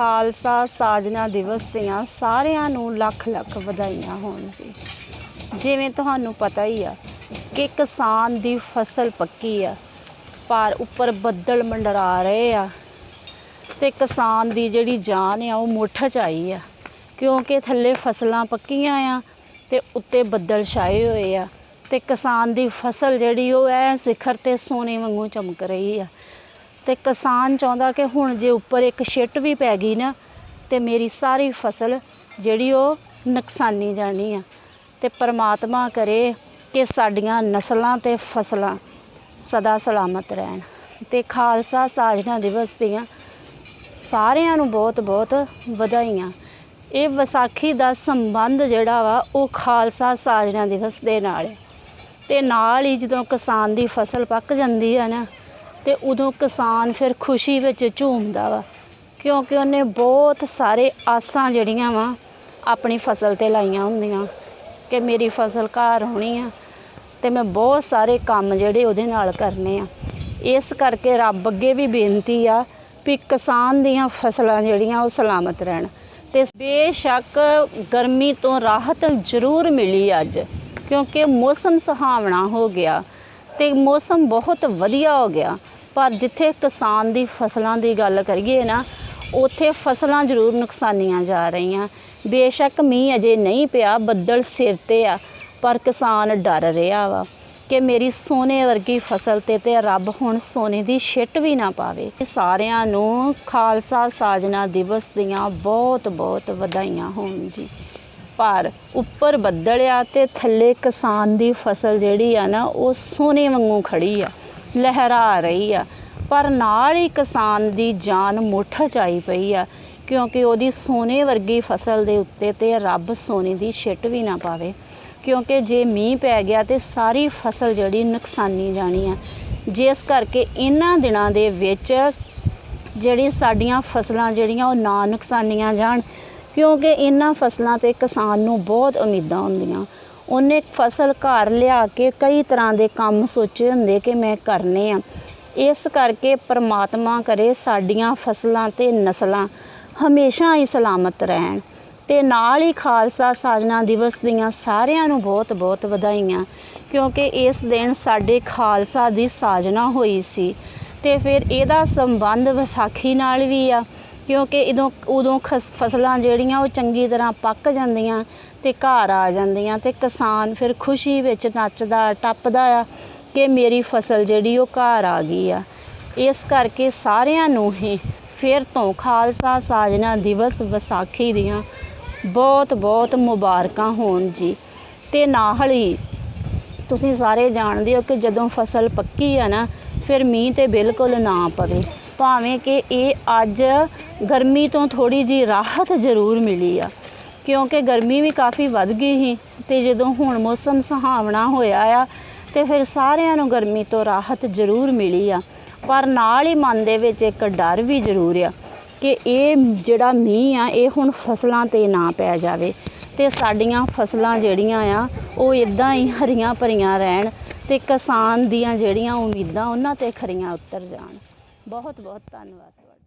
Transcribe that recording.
ਖਾਲਸਾ ਸਾਜਨਾ ਦਿਵਸ ਦੀਆਂ ਸਾਰਿਆਂ ਨੂੰ ਲੱਖ ਲੱਖ ਵਧਾਈਆਂ ਹੋਣ ਜੀ। ਜਿਵੇਂ ਤੁਹਾਨੂੰ ਪਤਾ ਹੀ ਆ ਕਿ ਕਿਸਾਨ ਦੀ ਫਸਲ ਪੱਕੀ ਆ, ਪਰ ਉੱਪਰ ਬੱਦਲ ਮੰਡਰਾ ਰਹੇ ਆ ਤੇ ਕਿਸਾਨ ਦੀ ਜਿਹੜੀ ਜਾਨ ਆ ਉਹ ਮੁੱਠ 'ਚ ਆਈ ਆ, ਕਿਉਂਕਿ ਥੱਲੇ ਫਸਲਾਂ ਪੱਕੀਆਂ ਆ ਤੇ ਉੱਤੇ ਬੱਦਲ ਛਾਏ ਹੋਏ ਆ ਤੇ ਕਿਸਾਨ ਦੀ ਫਸਲ ਜਿਹੜੀ ਉਹ ਐ ਸਿਖਰ ਤੇ ਸੋਨੇ ਵਾਂਗੂ ਚਮਕ ਰਹੀ ਆ। ਤੇ ਕਿਸਾਨ ਚਾਹੁੰਦਾ ਕਿ ਹੁਣ ਜੇ ਉੱਪਰ ਇੱਕ ਛਿੱਟ ਵੀ ਪੈ ਗਈ ਨਾ, ਤੇ ਮੇਰੀ ਸਾਰੀ ਫਸਲ ਜਿਹੜੀ ਉਹ ਨੁਕਸਾਨੀ ਜਾਣੀ ਆ। ਤੇ ਪਰਮਾਤਮਾ ਕਰੇ ਕਿ ਸਾਡੀਆਂ ਨਸਲਾਂ ਤੇ ਫਸਲਾਂ ਸਦਾ ਸਲਾਮਤ ਰਹਿਣ। ਤੇ ਖਾਲਸਾ ਸਾਜਨਾ ਦਿਵਸ ਦੀਆਂ ਸਾਰਿਆਂ ਨੂੰ ਬਹੁਤ ਬਹੁਤ ਵਧਾਈਆਂ। ਇਹ ਵਿਸਾਖੀ ਦਾ ਸੰਬੰਧ ਜਿਹੜਾ ਵਾ, ਉਹ ਖਾਲਸਾ ਸਾਜਨਾ ਦਿਵਸ ਦੇ ਨਾਲ ਹੈ ਤੇ ਨਾਲ ਹੀ ਜਦੋਂ ਕਿਸਾਨ ਦੀ ਫਸਲ ਪੱਕ ਜਾਂਦੀ ਹੈ ਨਾ ਤੇ ਉਦੋਂ ਕਿਸਾਨ ਫਿਰ ਖੁਸ਼ੀ ਵਿੱਚ ਝੂਮਦਾ ਵਾ, ਕਿਉਂਕਿ ਉਹਨੇ ਬਹੁਤ ਸਾਰੇ ਆਸਾਂ ਜਿਹੜੀਆਂ ਵਾ ਆਪਣੀ ਫਸਲ ਤੇ ਲਾਈਆਂ ਹੁੰਦੀਆਂ, ਕਿ ਮੇਰੀ ਫਸਲ ਘਰ ਆਉਣੀ ਆ ਤੇ ਮੈਂ ਬਹੁਤ ਸਾਰੇ ਕੰਮ ਜਿਹੜੇ ਉਹਦੇ ਨਾਲ ਕਰਨੇ ਆ। ਇਸ ਕਰਕੇ ਰੱਬ ਅੱਗੇ ਵੀ ਬੇਨਤੀ ਆ ਵੀ ਕਿਸਾਨ ਦੀਆਂ ਫਸਲਾਂ ਜਿਹੜੀਆਂ ਉਹ ਸਲਾਮਤ ਰਹਿਣ। ਤੇ ਬੇਸ਼ੱਕ ਗਰਮੀ ਤੋਂ ਰਾਹਤ ਜ਼ਰੂਰ ਮਿਲੀ ਅੱਜ, ਕਿਉਂਕਿ ਮੌਸਮ ਸੁਹਾਵਣਾ ਹੋ ਗਿਆ ਤੇ ਮੌਸਮ ਬਹੁਤ ਵਧੀਆ ਹੋ ਗਿਆ। ਪਰ ਜਿੱਥੇ ਕਿਸਾਨ ਦੀ ਫਸਲਾਂ ਦੀ ਗੱਲ ਕਰੀਏ ਨਾ, ਉੱਥੇ ਫਸਲਾਂ ਜ਼ਰੂਰ ਨੁਕਸਾਨੀਆਂ ਜਾ ਰਹੀਆਂ। ਬੇਸ਼ੱਕ ਮੀਂਹ ਅਜੇ ਨਹੀਂ ਪਿਆ, ਬੱਦਲ ਸਿਰ ਤੇ ਆ, ਪਰ ਕਿਸਾਨ ਡਰ ਰਿਹਾ ਵਾ ਕਿ ਮੇਰੀ ਸੋਨੇ ਵਰਗੀ ਫਸਲ ਤੇ ਤੇ ਰੱਬ ਹੁਣ ਸੋਨੇ ਦੀ ਛਿੱਟ ਵੀ ਨਾ ਪਾਵੇ। ਸਾਰਿਆਂ ਨੂੰ ਖਾਲਸਾ ਸਾਜਨਾ ਦਿਵਸ ਦੀਆਂ ਬਹੁਤ ਬਹੁਤ ਵਧਾਈਆਂ ਹੋਣ ਜੀ। ਪਰ ਉੱਪਰ ਬੱਦਲ ਆ ਤੇ ਥੱਲੇ ਕਿਸਾਨ ਦੀ ਫਸਲ ਜਿਹੜੀ ਆ ਨਾ, ਉਹ ਸੋਨੇ ਵਾਂਗੂ ਖੜੀ ਆ। ਲਹਿਰਾ ਰਹੀ ਆ। ਪਰ ਨਾਲ ਹੀ ਕਿਸਾਨ ਦੀ ਜਾਨ ਮੁੱਠ ਚ ਆਈ ਪਈ ਆ, ਕਿਉਂਕਿ ਉਹਦੀ ਸੋਨੇ ਵਰਗੀ ਫਸਲ ਦੇ ਉੱਤੇ ਤੇ ਰੱਬ ਸੋਨੇ ਦੀ ਛਿੱਟ ਵੀ ਨਾ ਪਾਵੇ। ਕਿਉਂਕਿ ਜੇ ਮੀਂਹ ਪੈ ਗਿਆ ਤੇ ਸਾਰੀ ਫਸਲ ਜਿਹੜੀ ਨੁਕਸਾਨੀ ਜਾਣੀ ਆ। ਜਿਸ ਕਰਕੇ ਇਹਨਾਂ ਦਿਨਾਂ ਦੇ ਵਿੱਚ ਜਿਹੜੀ ਸਾਡੀਆਂ ਫਸਲਾਂ ਜਿਹੜੀਆਂ ਉਹ ਨਾ ਨੁਕਸਾਨੀਆਂ ਜਾਣ, ਕਿਉਂਕਿ ਇਹਨਾਂ ਫਸਲਾਂ ਤੇ ਕਿਸਾਨ ਨੂੰ ਬਹੁਤ ਉਮੀਦਾਂ ਹੁੰਦੀਆਂ। ਉਹਨੇ ਫਸਲ ਘਰ ਲਿਆ ਕੇ ਕਈ ਤਰ੍ਹਾਂ ਦੇ ਕੰਮ ਸੋਚੇ ਹੁੰਦੇ ਕਿ ਮੈਂ ਕਰਨੇ ਆ। ਇਸ ਕਰਕੇ ਪਰਮਾਤਮਾ ਕਰੇ ਸਾਡੀਆਂ ਫਸਲਾਂ ਤੇ ਨਸਲਾਂ ਹਮੇਸ਼ਾ ਹੀ ਸਲਾਮਤ ਰਹਿਣ। ਤੇ ਨਾਲ ਹੀ ਖਾਲਸਾ ਸਾਜਨਾ ਦਿਵਸ ਦੀਆਂ ਸਾਰਿਆਂ ਨੂੰ ਬਹੁਤ ਬਹੁਤ ਵਧਾਈਆਂ, ਕਿਉਂਕਿ ਇਸ ਦਿਨ ਸਾਡੇ ਖਾਲਸਾ ਦੀ ਸਾਜਨਾ ਹੋਈ ਸੀ। ਤੇ ਫਿਰ ਇਹਦਾ ਸੰਬੰਧ ਵਿਸਾਖੀ ਨਾਲ ਵੀ ਆ। ਕਿਉਂਕਿ ਇਦੋਂ ਉਦੋਂ ਖਸ- ਫਸਲਾਂ ਜਿਹੜੀਆਂ ਉਹ ਚੰਗੀ ਤਰ੍ਹਾਂ ਪੱਕ ਜਾਂਦੀਆਂ ਅਤੇ ਘਰ ਆ ਜਾਂਦੀਆਂ ਅਤੇ ਕਿਸਾਨ ਫਿਰ ਖੁਸ਼ੀ ਵਿੱਚ ਨੱਚਦਾ, ਟੱਪਦਾ ਆ ਕਿ ਮੇਰੀ ਫਸਲ ਜਿਹੜੀ ਉਹ ਘਰ ਆ ਗਈ ਆ। ਇਸ ਕਰਕੇ ਸਾਰਿਆਂ ਨੂੰ ਹੀ ਫਿਰ ਤੋਂ ਖਾਲਸਾ ਸਾਜਨਾ ਦਿਵਸ ਵਿਸਾਖੀ ਦੀਆਂ ਬਹੁਤ ਬਹੁਤ ਮੁਬਾਰਕਾਂ ਹੋਣ ਜੀ। ਤੇ ਨਾਲ ਹੀ ਤੁਸੀਂ ਸਾਰੇ ਜਾਣਦੇ ਹੋ ਕਿ ਜਦੋਂ ਫਸਲ ਪੱਕੀ ਆ ਨਾ, ਫਿਰ ਮੀਂਹ ਤੇ ਬਿਲਕੁਲ ਨਾ ਪਵੇ। ਭਾਵੇਂ ਕਿ ਇਹ ਅੱਜ ਗਰਮੀ ਤੋਂ ਥੋੜੀ ਜੀ ਰਾਹਤ ਜ਼ਰੂਰ ਮਿਲੀ ਆ, ਕਿਉਂਕਿ ਗਰਮੀ ਵੀ ਕਾਫੀ ਵੱਧ ਗਈ ਸੀ ਤੇ ਜਦੋਂ ਹੁਣ ਮੌਸਮ ਸੁਹਾਵਣਾ ਹੋਇਆ ਆ ਤੇ ਫਿਰ ਸਾਰਿਆਂ ਨੂੰ ਗਰਮੀ ਤੋਂ ਰਾਹਤ ਜ਼ਰੂਰ ਮਿਲੀ ਆ। ਪਰ ਨਾਲ ਹੀ ਮਨ ਦੇ ਵਿੱਚ ਇੱਕ ਡਰ ਵੀ ਜ਼ਰੂਰ ਆ ਕਿ ਇਹ ਜਿਹੜਾ ਮੀਂਹ ਆ, ਇਹ ਹੁਣ ਫਸਲਾਂ ਤੇ ਨਾ ਪੈ ਜਾਵੇ ਤੇ ਸਾਡੀਆਂ ਫਸਲਾਂ ਜਿਹੜੀਆਂ ਆ, ਉਹ ਇਦਾਂ ਹੀ ਹਰੀਆਂ ਭਰੀਆਂ ਰਹਿਣ ਤੇ ਕਿਸਾਨ ਦੀਆਂ ਜਿਹੜੀਆਂ ਉਮੀਦਾਂ ਉਹਨਾਂ ਤੇ ਖਰੀਆਂ ਉਤਰ ਜਾਣ। ਬਹੁਤ ਬਹੁਤ ਧੰਨਵਾਦ ਤੁਹਾਡਾ।